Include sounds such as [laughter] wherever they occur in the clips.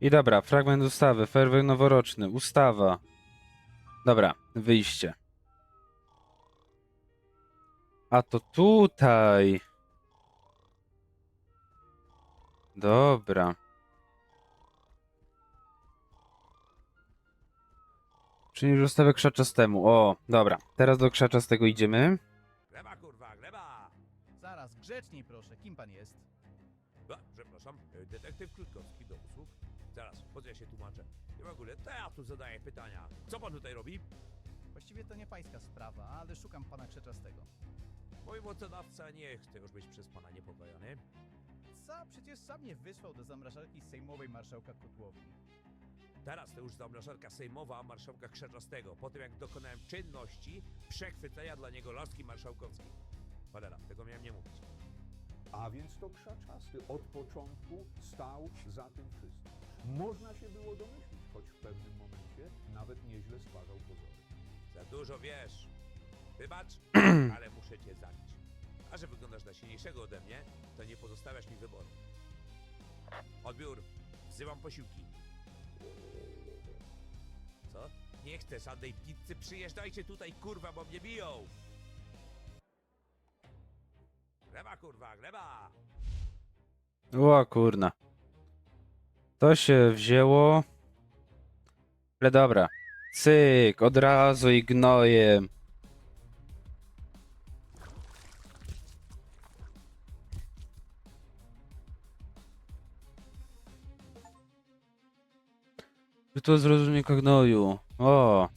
I dobra, fragment ustawy, fairway noworoczny, ustawa. Dobra, wyjście. A to tutaj. Dobra. Czyli ustawę krzaczastemu. O, dobra. Teraz do krzaczastego idziemy. Gleba, kurwa, gleba! Zaraz, grzeczniej proszę, kim pan jest? A, przepraszam, detektyw Krótkowski do usług. Zaraz, po co ja się tłumaczę? I w ogóle, to ja tu zadaję pytania. Co pan tutaj robi? Właściwie to nie pańska sprawa, ale szukam pana Krzeczastego. Mój mocodawca nie chce już być przez pana niepokojony. Co? Przecież sam mnie wysłał do zamrażarki sejmowej marszałka Kotłowi. Teraz to już zamrażarka sejmowa marszałka Krzaczastego, po tym jak dokonałem czynności przechwycenia dla niego laski marszałkowskiej. Cholera, tego miałem nie mówić. A więc to krzaczasty od początku stał za tym wszystkim. Można się było domyślić, choć w pewnym momencie nawet nieźle stwarzał pozory. Za dużo wiesz. Wybacz, [clears throat] ale muszę cię zabić. A że wyglądasz na silniejszego ode mnie, to nie pozostawiasz mi wyboru. Odbiór. Wzywam posiłki. Co? Nie chcę żadnej pizzy, przyjeżdżajcie tutaj, kurwa, bo mnie biją! Gleba, kurwa, gleba! O kurna. To się wzięło. Ale dobra. Cyk, od razu i gnojem. Czy to zrozumie gnoju? O.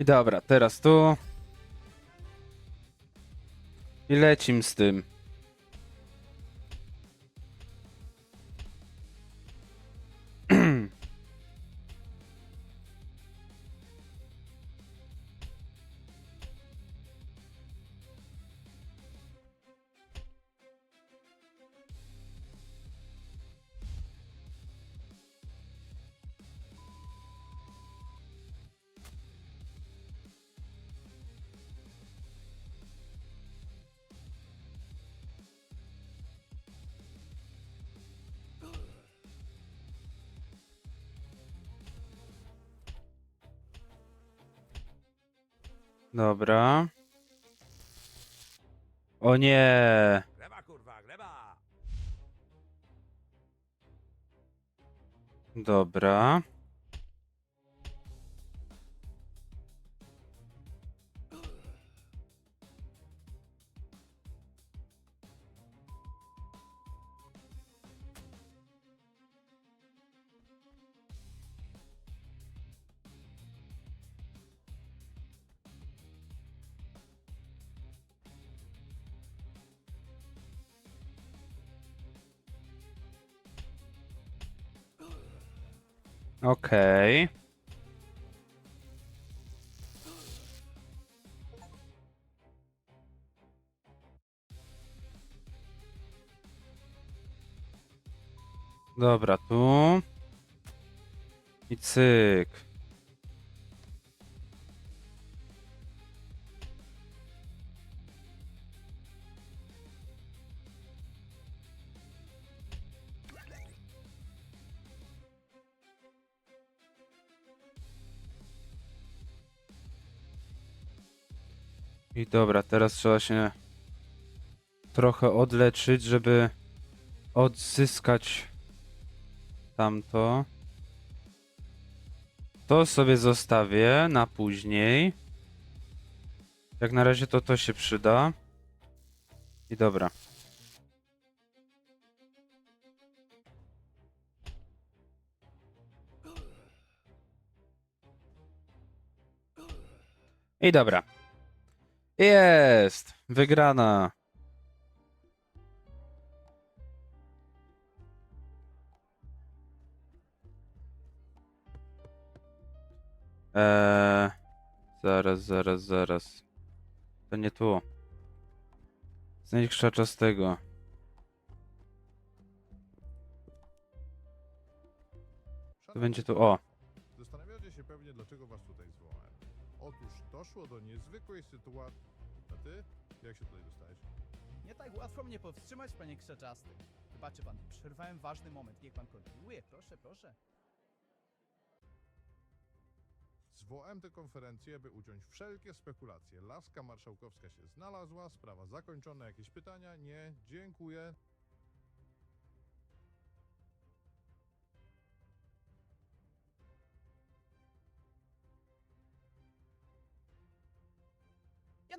I dobra, teraz tu. I lecim z tym. Dobra. O nie. Gleba, kurwa, gleba! Dobra. Okej. Dobra, tu. I cyk. I dobra, teraz trzeba się trochę odleczyć, żeby odzyskać tamto. To sobie zostawię na później. Jak na razie to to się przyda. I dobra. I dobra. Jest! Wygrana. Eee, zaraz, zaraz, zaraz. To nie tu. Znajdź krzaczastego. To będzie tu, o. Zastanawiacie się pewnie, dlaczego was tutaj zwołałem. Otóż doszło do niezwykłej sytuacji. Ty? Jak się tutaj dostałeś? Nie tak łatwo mnie powstrzymać, panie krzaczasty. Wybaczy pan, przerwałem ważny moment. Niech pan kontynuuje, proszę, proszę. Zwołałem tę konferencję, by uciąć wszelkie spekulacje. Laska marszałkowska się znalazła, sprawa zakończona. Jakieś pytania? Nie. Dziękuję.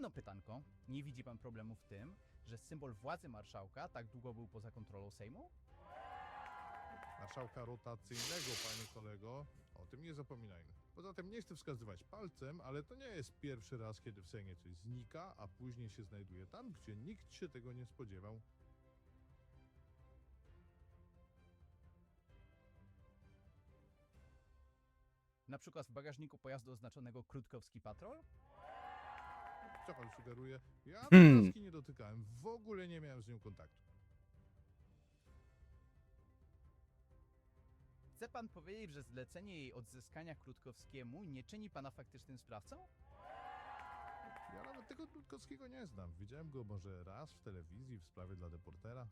Jedno pytanko. Nie widzi pan problemu w tym, że symbol władzy marszałka tak długo był poza kontrolą Sejmu? Marszałka rotacyjnego, panie kolego. O tym nie zapominajmy. Poza tym nie chcę wskazywać palcem, ale to nie jest pierwszy raz, kiedy w Sejmie coś znika, a później się znajduje tam, gdzie nikt się tego nie spodziewał. Na przykład w bagażniku pojazdu oznaczonego Krótkowski Patrol? Co pan sugeruje? Ja Hmm. nie dotykałem. W ogóle nie miałem z nią kontaktu. Chce pan powiedzieć, że zlecenie jej odzyskania Krótkowskiemu nie czyni pana faktycznym sprawcą? Ja nawet tego Dudkowskiego nie znam. Widziałem go może raz w telewizji w sprawie dla deportera.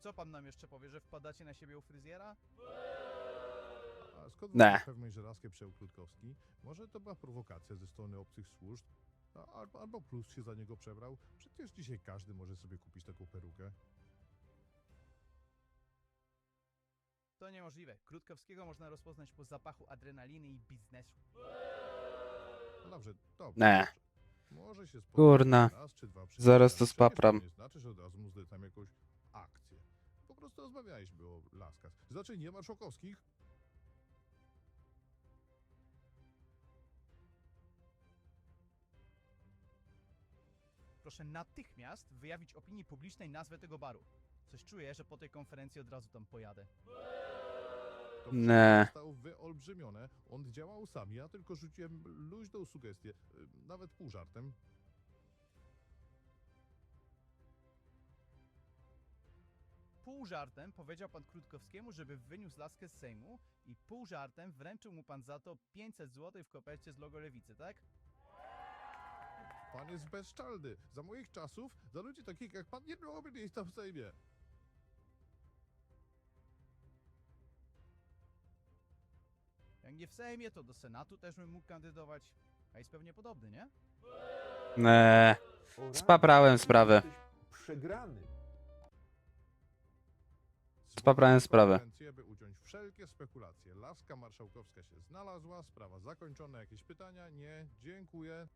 Co pan nam jeszcze powie, że wpadacie na siebie u fryzjera? A skąd Ne. pewność, że laskę przejął Krótkowski? Może to była prowokacja ze strony obcych służb? A, albo, albo plus się za niego przebrał? Przecież dzisiaj każdy może sobie kupić taką perukę. To niemożliwe. Krótkowskiego można rozpoznać po zapachu adrenaliny i biznesu. No dobrze, dobrze. Ne. dobrze. Może się spotkać Kurna. raz czy dwa przy Zaraz to przecież spapram. Nie znaczy, że od razu mu zlecam jakąś. Prostu rozmawialiśmy o laskach. Znaczy nie marszałkowskich, Proszę natychmiast wyjawić opinii publicznej nazwę tego baru. Coś czuję, że po tej konferencji od razu tam pojadę. To Ne. wszystko zostało wyolbrzymione. On działał sam. Ja tylko rzuciłem luźną sugestię, y, nawet pół żartem. Pół żartem powiedział pan Krótkowskiemu, żeby wyniósł laskę z Sejmu i pół żartem wręczył mu pan za to 500 zł w kopercie z logo lewicy, tak? Pan jest bezczelny. Za moich czasów, za ludzi takich jak pan, nie byłoby miejsca w Sejmie. Jak nie w Sejmie, to do Senatu też bym mógł kandydować. A jest pewnie podobny, nie? Rany, Spaprałem sprawę. jesteś Przegrany. Spaprałem Zwołałem sprawę. by uciąć wszelkie spekulacje. Laska marszałkowska się znalazła, sprawa zakończona. Jakieś pytania? Nie. Dziękuję.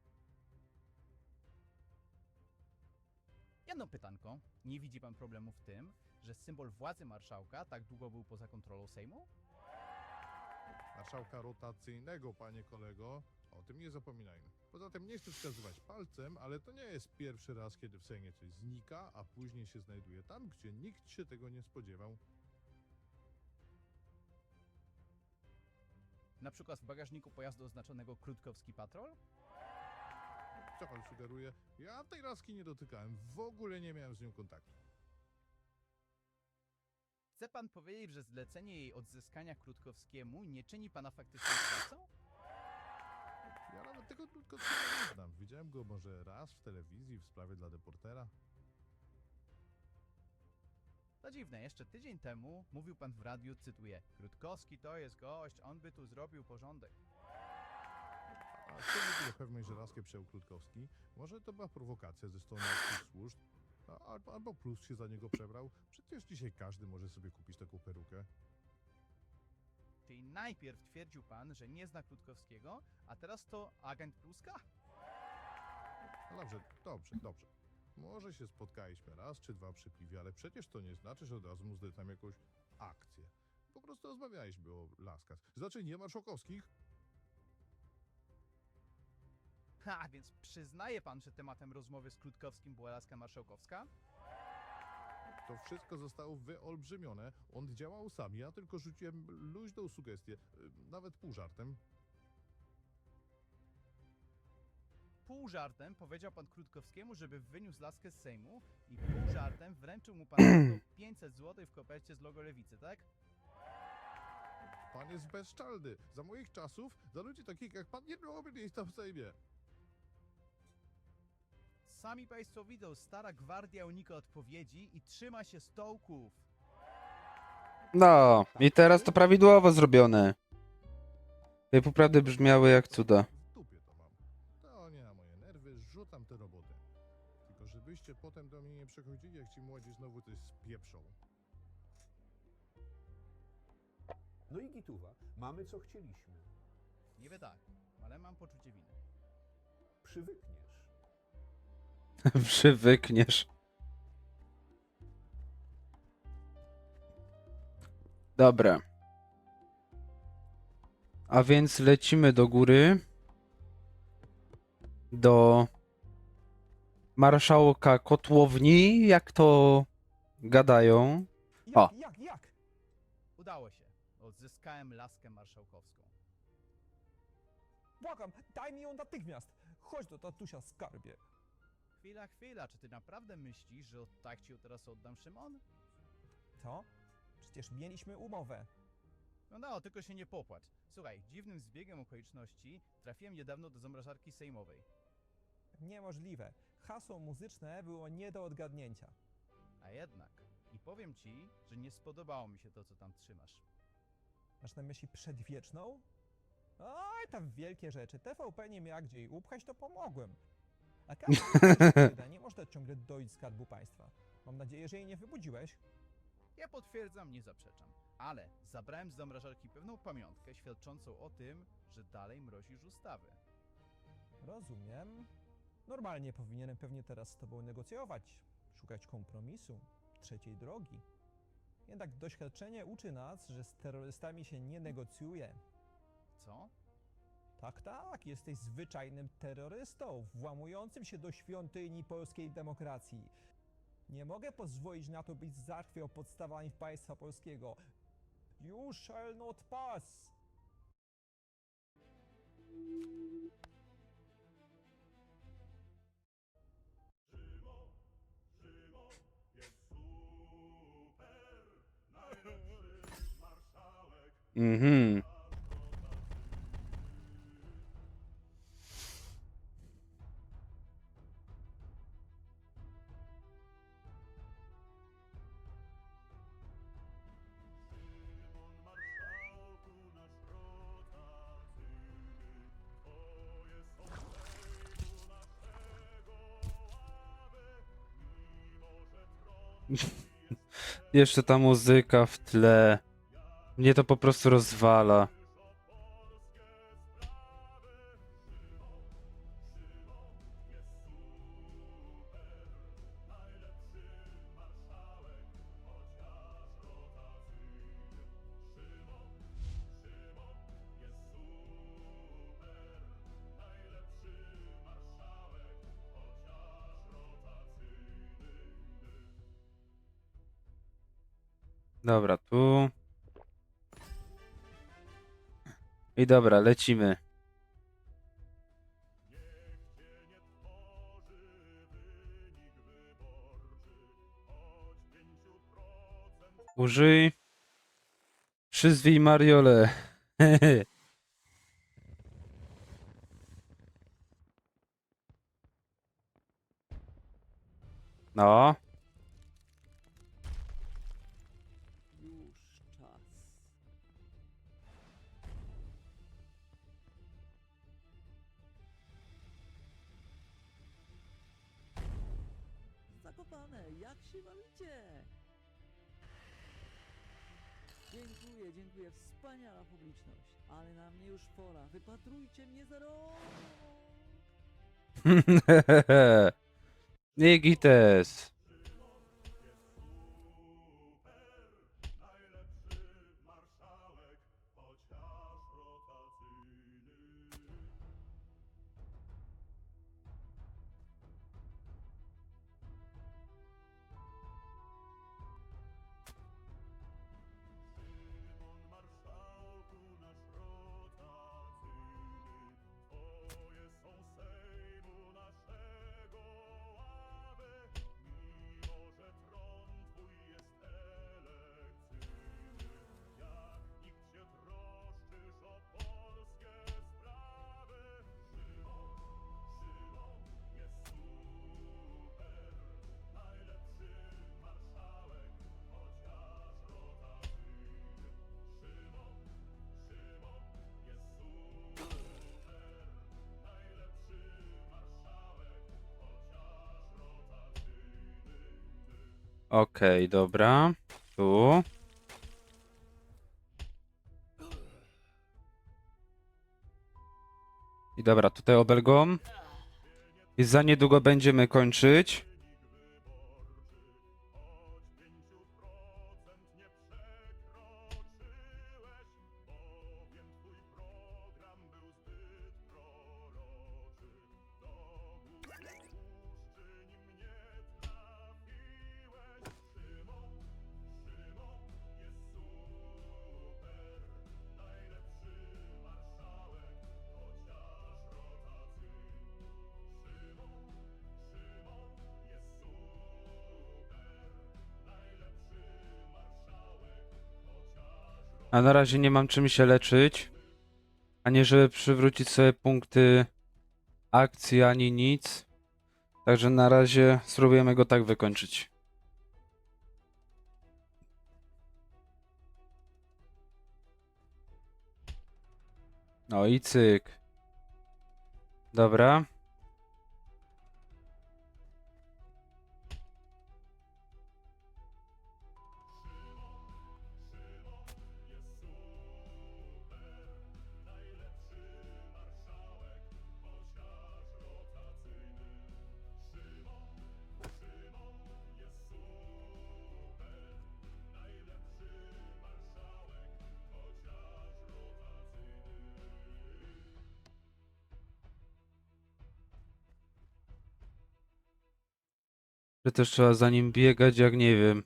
Jedno pytanko. Nie widzi pan problemu w tym, że symbol władzy marszałka tak długo był poza kontrolą Sejmu? Marszałka rotacyjnego, panie kolego. O tym nie zapominajmy. Poza tym nie chcę wskazywać palcem, ale to nie jest pierwszy raz, kiedy w Sejmie coś znika, a później się znajduje tam, gdzie nikt się tego nie spodziewał. Na przykład w bagażniku pojazdu oznaczonego Krótkowski Patrol? Co pan sugeruje? Ja tej laski nie dotykałem. W ogóle nie miałem z nią kontaktu. Chce pan powiedzieć, że zlecenie jej odzyskania Krótkowskiemu nie czyni pana faktycznym sprawcą? Nawet tego nie znam. Widziałem go może raz w telewizji w sprawie dla deportera. To dziwne, jeszcze tydzień temu mówił pan w radiu, cytuję, Krótkowski to jest gość, on by tu zrobił porządek. A skąd w ogóle pewność, że laskę przejął Krótkowski? Może to była prowokacja ze strony obcych służb? A, albo, albo plus się za niego przebrał? Przecież dzisiaj każdy może sobie kupić taką perukę. Czyli najpierw twierdził pan, że nie zna Krótkowskiego, a teraz to agent Pluska? No dobrze, dobrze, dobrze. Może się spotkaliśmy raz czy dwa przy piwie, ale przecież to nie znaczy, że od razu mu zlecam jakąś akcję. Po prostu rozmawialiśmy o laskach. Znaczy nie marszałkowskich, Ha, więc przyznaje pan, że tematem rozmowy z Krótkowskim była laska marszałkowska? To wszystko zostało wyolbrzymione. On działał sam. Ja tylko rzuciłem luźną sugestię. y, Nawet pół żartem. Pół żartem powiedział pan Krótkowskiemu, żeby wyniósł laskę z Sejmu i pół żartem wręczył mu pan [clears throat] za to 500 zł w kopercie z logo lewicy, tak? Pan jest bezczelny. Za moich czasów, za ludzi takich jak pan, nie byłoby miejsca w Sejmie. Sami państwo widzą, stara gwardia unika odpowiedzi i trzyma się stołków. No, i teraz to prawidłowo zrobione. Te poprawdy brzmiały jak cuda. W dupie to mam. To nie na moje nerwy, rzucam tę robotę. Tylko żebyście potem do mnie nie przychodzili, jak ci młodzi znowu coś spieprzą. No i gituwa, mamy co chcieliśmy. Niby tak, ale mam poczucie winy. Przywykniesz. [laughs] Przywykniesz. Dobra. A więc lecimy do góry. Do marszałka kotłowni, jak to gadają. Jak, O. jak, jak? Udało się. Odzyskałem laskę marszałkowską. Błagam, daj mi ją natychmiast. Chodź do tatusia, skarbie. Chwila, chwila, czy ty naprawdę myślisz, że tak ci ją teraz oddam, Szymon? Co? Przecież mieliśmy umowę. No no, tylko się nie popłacz. Słuchaj, dziwnym zbiegiem okoliczności trafiłem niedawno do zamrażarki sejmowej. Niemożliwe. Hasło muzyczne było nie do odgadnięcia. A jednak, i powiem ci, że nie spodobało mi się to, co tam trzymasz. Masz na myśli przedwieczną? Oj, tam wielkie rzeczy. TVP nie miała gdzie jej upchać, to pomogłem. A każdy wyda, nie można ciągle dojść skarbu państwa. Mam nadzieję, że jej nie wybudziłeś. Ja potwierdzam, nie zaprzeczam. Ale zabrałem z zamrażarki pewną pamiątkę świadczącą o tym, że dalej mrozisz ustawy. Rozumiem. Normalnie powinienem pewnie teraz z tobą negocjować, szukać kompromisu, trzeciej drogi. Jednak doświadczenie uczy nas, że z terrorystami się nie negocjuje. Co? Tak, tak, jesteś zwyczajnym terrorystą, włamującym się do świątyni polskiej demokracji. Nie mogę pozwolić na to, byś zachwiał podstawami państwa polskiego. You shall not pass! Mhm. Jeszcze ta muzyka w tle. Mnie to po prostu rozwala. Dobra, tu. I dobra, lecimy. Użyj. Przyzwij Mariolę. [laughs] No. Jak się bawicie? Dziękuję, dziękuję, wspaniała publiczność. Ale na mnie już pora, wypatrujcie mnie za rok! [laughs] Nigites. Okej, dobra. Tu. I dobra, tutaj obelgą. I za niedługo będziemy kończyć. A na razie nie mam czym się leczyć. Ani żeby przywrócić sobie punkty akcji, ani nic. Także na razie spróbujemy go tak wykończyć. No i cyk. Dobra. Że też trzeba za nim biegać, jak nie wiem.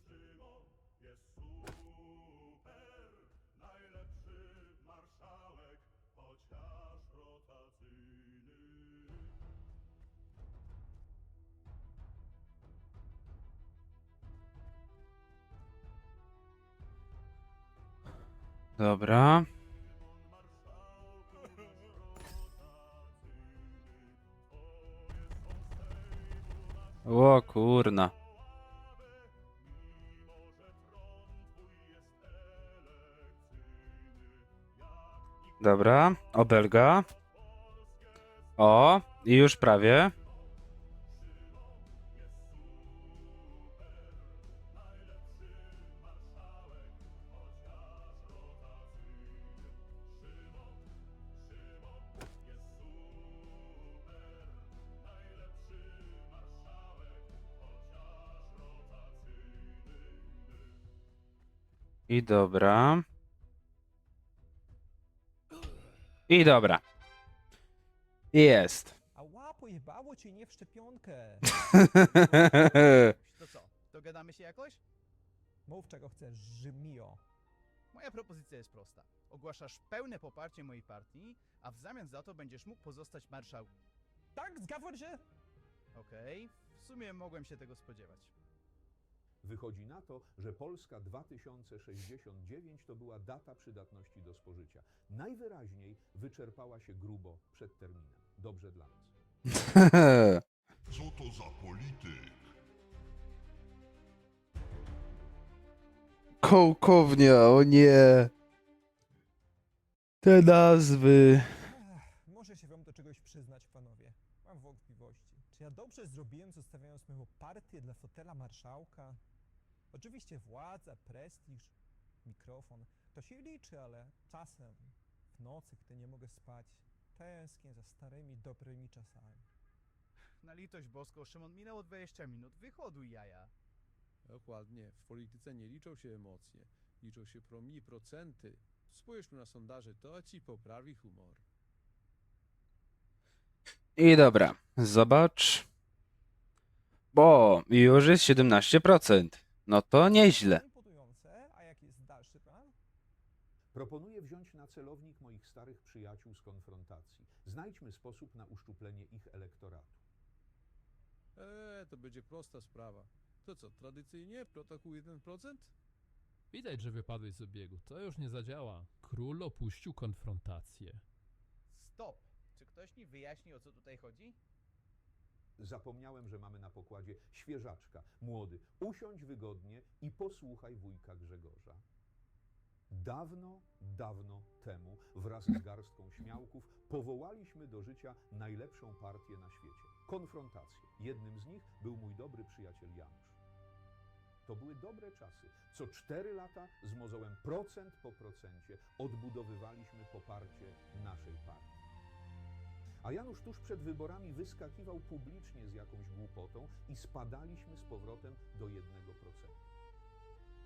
Dobra. O kurna. Dobra, obelga. O, i już prawie. I dobra. I dobra. Jest. A łapo jebało cię nie w szczepionkę. [laughs] To co, dogadamy się jakoś? Mów czego chcesz, Rzymio. Moja propozycja jest prosta. Ogłaszasz pełne poparcie mojej partii, a w zamian za to będziesz mógł pozostać marszałkiem. Tak, zgadzam się? Okej, w sumie mogłem się tego spodziewać. Wychodzi na to, że Polska 2069 to była data przydatności do spożycia. Najwyraźniej wyczerpała się grubo przed terminem. Dobrze dla nas. [laughs] Co to za polityk? Kołkownia, o nie. Te nazwy. Ech, muszę się wam do czegoś przyznać, panowie. Mam wątpliwości. Czy ja dobrze zrobiłem, zostawiając moją partię dla fotela marszałka? Oczywiście władza, prestiż, mikrofon. To się liczy, ale czasem, w nocy, gdy nie mogę spać, tęsknię za starymi, dobrymi czasami. Na litość boską, Szymon, minęło 20 minut, wychoduj jaja. Dokładnie. W polityce nie liczą się emocje. Liczą się promili, procenty. Spójrzmy na sondaże, to ci poprawi humor. I dobra, zobacz. Bo już jest 17%. No to nieźle. Imponujące, a jaki jest dalszy plan? Proponuję wziąć na celownik moich starych przyjaciół z konfrontacji. Znajdźmy sposób na uszczuplenie ich elektoratu. Eee, to będzie prosta sprawa. To co, tradycyjnie protokół 1%? Widać, że wypadłeś z obiegu. To już nie zadziała. Król opuścił konfrontację. Stop! Ktoś mi wyjaśni, o co tutaj chodzi? Zapomniałem, że mamy na pokładzie świeżaczka. Młody, usiądź wygodnie i posłuchaj wujka Grzegorza. Dawno, dawno temu, wraz z garstką śmiałków, powołaliśmy do życia najlepszą partię na świecie konfrontację. Jednym z nich był mój dobry przyjaciel Janusz. To były dobre czasy. Co cztery lata z mozołem procent po procencie odbudowywaliśmy poparcie naszej partii. A Janusz tuż przed wyborami wyskakiwał publicznie z jakąś głupotą i spadaliśmy z powrotem do 1%.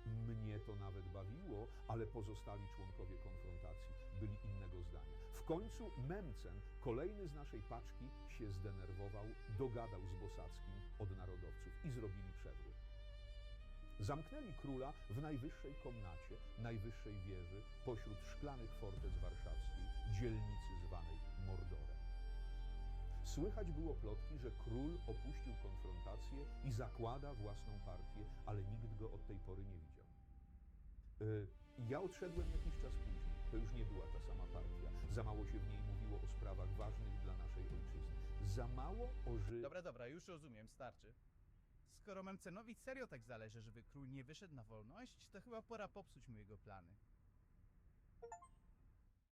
Mnie to nawet bawiło, ale pozostali członkowie konfrontacji byli innego zdania. W końcu Memcen, kolejny z naszej paczki, się zdenerwował, dogadał z Bosackim od narodowców i zrobili przewrót. Zamknęli króla w najwyższej komnacie, najwyższej wieży, pośród szklanych fortec warszawskiej, dzielnicy zwanej Mordorem. Słychać było plotki, że król opuścił konfrontację i zakłada własną partię, ale nikt go od tej pory nie widział. Y, Ja odszedłem jakiś czas później. To już nie była ta sama partia. Za mało się w niej mówiło o sprawach ważnych dla naszej ojczyzny. Za mało o ży... Dobra, dobra, już rozumiem, starczy. Skoro Memcenowi serio tak zależy, żeby król nie wyszedł na wolność, to chyba pora popsuć mu jego plany.